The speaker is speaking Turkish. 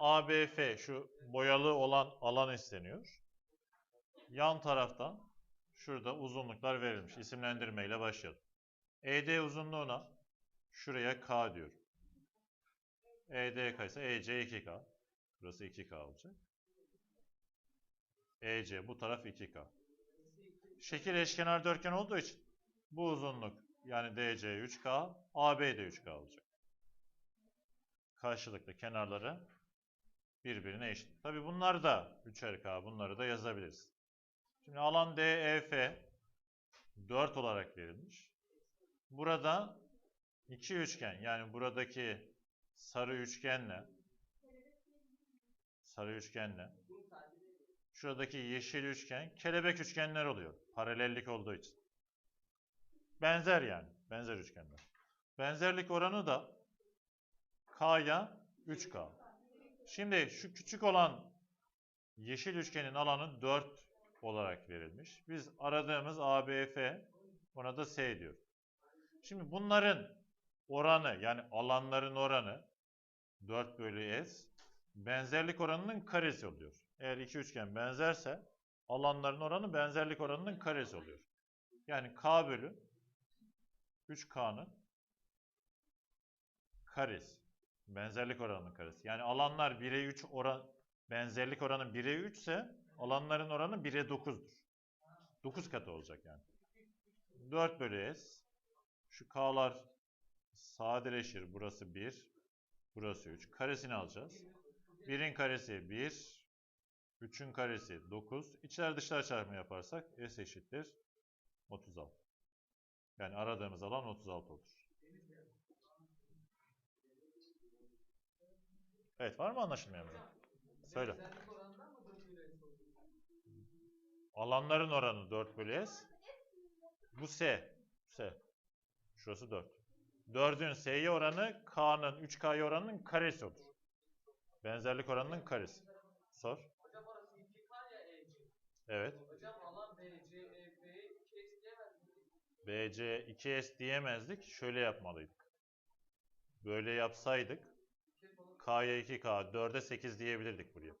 ABF şu boyalı olan alan isteniyor. Yan taraftan şurada uzunluklar verilmiş. İsimlendirmeyle başlayalım. ED uzunluğuna şuraya K diyorum. ED kaysa EC 2K. Burası 2K olacak. EC bu taraf 2K. Şekil eşkenar dörtgen olduğu için bu uzunluk yani DC 3K, AB de 3K olacak. Karşılıklı kenarları birbirine eşit. Tabi bunlar da 3'er K, bunları da yazabiliriz. Şimdi alan DEF 4 olarak verilmiş. Burada iki üçgen yani buradaki sarı üçgenle sarı üçgenle şuradaki yeşil üçgen kelebek üçgenler oluyor. Paralellik olduğu için. Benzer yani. Benzer üçgenler. Benzerlik oranı da K'ya 3K. Şimdi şu küçük olan yeşil üçgenin alanı 4 olarak verilmiş. Biz aradığımız ABF ona da S diyor. Şimdi bunların oranı yani alanların oranı 4 bölü S benzerlik oranının karesi oluyor. Eğer iki üçgen benzerse alanların oranı benzerlik oranının karesi oluyor. Yani K bölü 3K'nın karesi. Benzerlik oranının karesi. Yani alanlar 1'e 3 oran benzerlik oranı 1'e 3 ise alanların oranı 1'e 9'dur. 9 katı olacak yani. 4 bölü S. Şu K'lar sadeleşir. Burası 1. Burası 3. Karesini alacağız. 1'in karesi 1. 3'ün karesi 9. İçler dışlar çarpımı yaparsak S eşittir 36. Yani aradığımız alan 36 olur. Evet var mı anlaşılmayan bir şey? Söyle. Alanların oranı 4 bölü S. Bu S. S. Şurası 4. 4'ün S'ye oranı K'nın 3K'ya oranının karesi olur. Benzerlik oranının karesi. Sor. Hocam orası 2K ya EC. Evet. Hocam alan BC, EF'yi 2X diyemez miyim? BC 2S diyemezdik. Şöyle yapmalıydık. Böyle yapsaydık K'ya 2K, 4'e 8 diyebilirdik buraya.